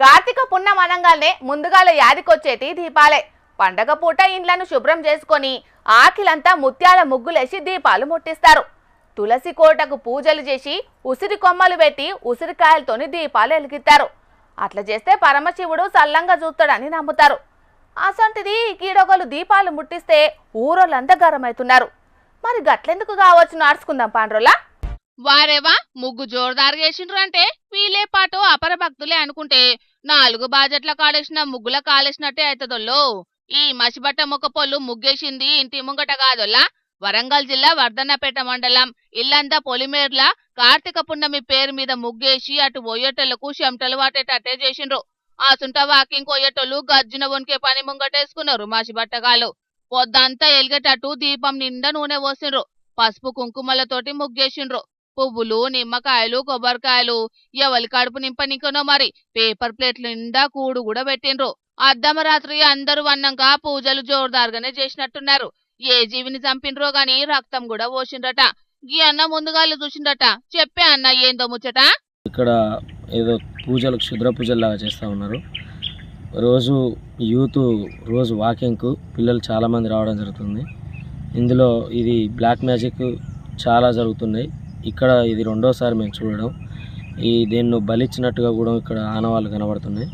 కార్తీక పుణ్యం అనగానే ముందుగాల యాదికొచ్చేటి దీపాలే. పండగ పూట ఇండ్లను శుభ్రం చేసుకొని ఆకిలంతా ముత్యాల ముగ్గులేసి దీపాలు ముట్టిస్తారు. తులసి కోటకు పూజలు చేసి ఉసిరి కొమ్మలు పెట్టి ఉసిరికాయలతోని దీపాలు ఎలిగిస్తారు అట్లా చేస్తే పరమశివుడు సల్లంగా చూస్తాడని నమ్ముతారు. అసంటిది కీడొగలు దీపాలు ముట్టిస్తే ఊరోళ్ళంతా గరమవుతున్నారు. మరి గట్లెందుకు కావచ్చు నడుచుకుందాం పాండ్రోలా? వారేవా? ముగ్గు జోరుదారు చేసిండ్రు అంటే వీళ్ళే పాటు అపర భక్తులే అనుకుంటే నాలుగు బాజెట్ల కాడేసిన ముగ్గుల కాలేసినట్టే అవుతుందోళ్ళు ఈ మసిబట్ట ముక్క పొల్లు ముగ్గేసింది ఇంటి ముంగట కాదొల్లా? వరంగల్ జిల్లా వర్ధన్నపేట మండలం ఇల్లంతా పొలిమేర్ల కార్తీక పున్నమి పేరు మీద ముగ్గేసి అటు ఒయ్యటోళ్ళకు చెమటలు వాటేటట్టే చేసిండ్రు. ఆ సుంట వాకింగ్ కొయ్యటోళ్ళు గజ్జున వణికే పని ముంగటేసుకున్నారు మసిబట్టగాలు పొద్దంతా ఎలిగేటట్టు దీపం నిండా నూనె పోసిండ్రు. పసుపు కుంకుమలతోటి ముగ్గేసిండ్రు. పువ్వులు నిమ్మకాయలు కొబ్బరికాయలు ఎవలి కడుపు నింపనికనో మరి. పేపర్ ప్లేట్ల నిండా కూడు కూడా పెట్టిండ్రు. అర్ధమరాత్రి అందరూ అన్నంక పూజలు జోరుదారుగానే చేసినట్టున్నారు. ఏ జీవిని చంపినరో గాని రక్తం కూడా పోసిండ్రట. ఈ అన్న ముందుగాళ్ళు చూసిండట చెప్పే అన్న ఏందో ముచ్చట? ఇక్కడ ఏదో పూజలు క్షుద్ర పూజలు లాగా చేస్తూ ఉన్నారు. రోజు యూత్ రోజు వాకింగ్కు పిల్లలు చాలామంది రావడం జరుగుతుంది. ఇందులో ఇది బ్లాక్ మ్యాజిక్ చాలా జరుగుతున్నాయి. ఇక్కడ ఇది రెండోసారి మేము చూడడం. ఈ దీన్ని బలిచ్చినట్టుగా కూడా ఇక్కడ ఆనవాళ్ళు కనబడుతున్నాయి.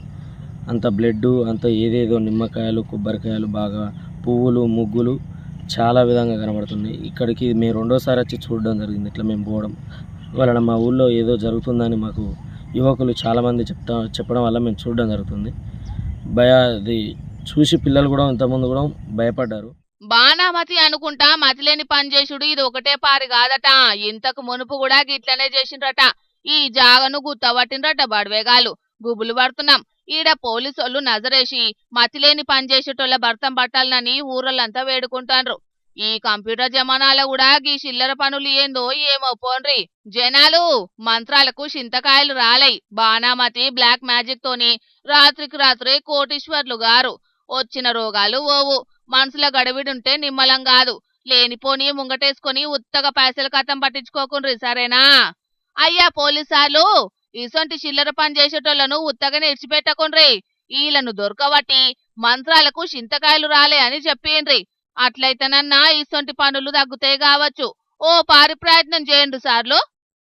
అంత బ్లడ్ అంత ఏదేదో నిమ్మకాయలు కొబ్బరికాయలు బాగా పువ్వులు ముగ్గులు చాలా విధంగా కనబడుతున్నాయి. ఇక్కడికి మేము రెండోసారి వచ్చి చూడడం జరిగింది. ఇట్లా మేము పోవడం వలన మా ఊళ్ళో ఏదో జరుగుతుందని మాకు యువకులు చాలామంది చెప్తా చెప్పడం వల్ల మేము చూడడం జరుగుతుంది. భయ అది చూసి పిల్లలు కూడా ఇంతకుముందు కూడా భయపడ్డారు. బాణామతి అనుకుంటా మతిలేని పని చేసుడు ఇది ఒకటే పారి కాదట. ఇంతకు మునుపు కూడా గిట్లనే చేసిండ్రట. ఈ జాగను గుత్తబట్టిండ్రట బడవేగాలు గుబులు పడుతున్నాం. ఈడ పోలీసోళ్ళు నజరేసి మతిలేని పనిచేసేటోళ్ళ భర్తం పట్టాలనని ఊరలంతా వేడుకుంటాండ్రు. ఈ కంప్యూటర్ జమానాల కూడా గీ చిల్లర పనులు ఏందో ఏమో పోన్రి. జనాలు మంత్రాలకు చింతకాయలు రాలై. బాణామతి బ్లాక్ మ్యాజిక్ తోని రాత్రికి రాత్రి కోటీశ్వర్లు గారు. వచ్చిన రోగాలు ఓవు. మనసులో గడవిడుంటే నిమ్మలం కాదు. లేనిపోని ముంగటేసుకొని ఉత్తగా పైసలు కథం పట్టించుకోకుండ్రి సరేనా? అయ్యా పోలీసార్లు ఇసొంటి చిల్లర పని చేసేటోళ్ళను ఉత్తగానే ఇడిచిపెట్టకుండ్రి ఈలను దొరకబట్టి మంత్రాలకు చింతకాయలు రాలే అని చెప్పిండ్రి అట్లయితేనన్నా ఇసొంటి పనులు తగ్గుతాయి కావచ్చు. ఓ పారి ప్రయత్నం చేయండు సార్లు.